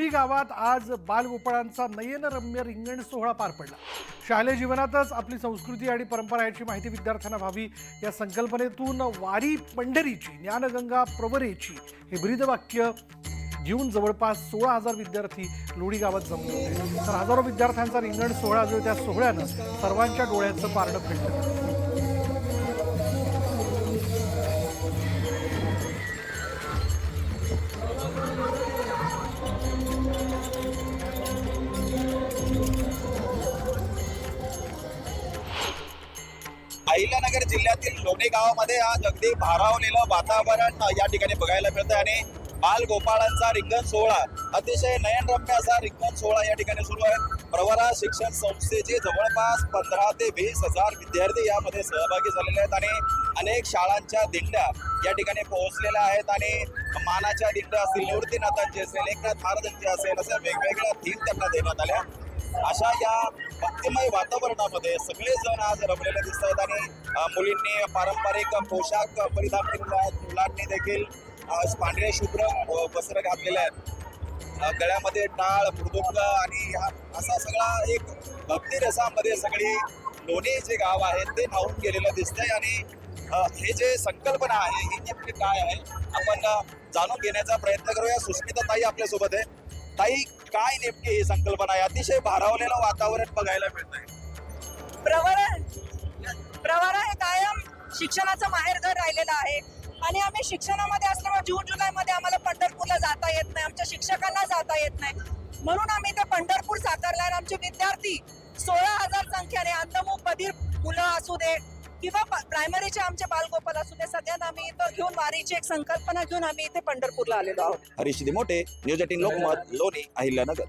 लोणी गावात आज बालगोपाळांचा नयनरम्य रिंगण सोहळा पार पडला. शालेय जीवनातच आपली संस्कृती आणि परंपरा याची माहिती विद्यार्थ्यांना व्हावी या संकल्पनेतून वारी पंढरीची ज्ञानगंगा प्रवरेची हे ब्रीदवाक्य घेऊन जवळपास सोळा हजार विद्यार्थी लोणी गावात जमले होते. तर हजारो विद्यार्थ्यांचा रिंगण सोहळा जो त्या सोहळ्यानं सर्वांच्या डोळ्यांचं पारणं फिरलं अहिल्यानगर जिल्ह्यातील लोणे गावामध्ये आज अगदी भारावलेलं वातावरण या ठिकाणी बघायला मिळतं आणि बाल गोपाळांचा रिंगण सोहळा अतिशय नयनरम्य असा रिंगण सोहळा या ठिकाणी सुरू आहे. प्रवरा शिक्षण संस्थेचे जवळपास पंधरा ते वीस हजार विद्यार्थी यामध्ये सहभागी झालेले आहेत. आणि अनेक शाळांच्या दिंड्या या ठिकाणी पोहोचलेल्या आहेत. आणि मानाच्या दिंड्या असतील निवृत्तीनाथांची असेल एकनाथ महाराजांची असेल अशा वेगवेगळ्या थीम त्यांना देण्यात आल्या. अशा या भक्तिमय वातावरणामध्ये सगळे जण आज रमलेले दिसत आहेत आणि मुलींनी पारंपरिक पोशाख परिधान केलेला आहेत. मुलांनी देखील पांढरे शुभ्र वस्त्र घातलेले आहेत. गळ्यामध्ये टाळ मृदुंग आणि हा असा सगळा एक भक्ती रसामध्ये सगळी लोणी जे गाव आहे ते नाहून गेलेलं दिसतंय आणि हे जे संकल्पना आहे ही नेमकी काय आहे? आपण जाणून घेण्याचा प्रयत्न करूया. सुस्मिता ताई आपल्यासोबत आहे ताई काय नेमकी ही संकल्पना आहे? अतिशय भारावलेलं वातावरण बघायला मिळत आहे प्रवरा प्रवरा हे कायम शिक्षणाचं माहेरघर राहिलेलं आहे. आणि आम्ही शिक्षणामध्ये असल्यामुळे जून जुलैमध्ये आम्हाला पंढरपूरला जाता येत नाही. आमच्या शिक्षकांना जाता येत नाही. म्हणून आम्ही ते पंढरपूर साकारला आणि आमचे विद्यार्थी सोळा हजार संख्येने अंधमुख बधीर मुलं असू दे किंवा प्रायमरीच्या आमच्या बालगोपाल असू दे सगळ्यांना आम्ही इथं घेऊन वारीची एक संकल्पना घेऊन आम्ही इथे पंढरपूरला आलेलो आहोत. Harish Dimote news eighteen Lokmat Loni Ahilyanagar.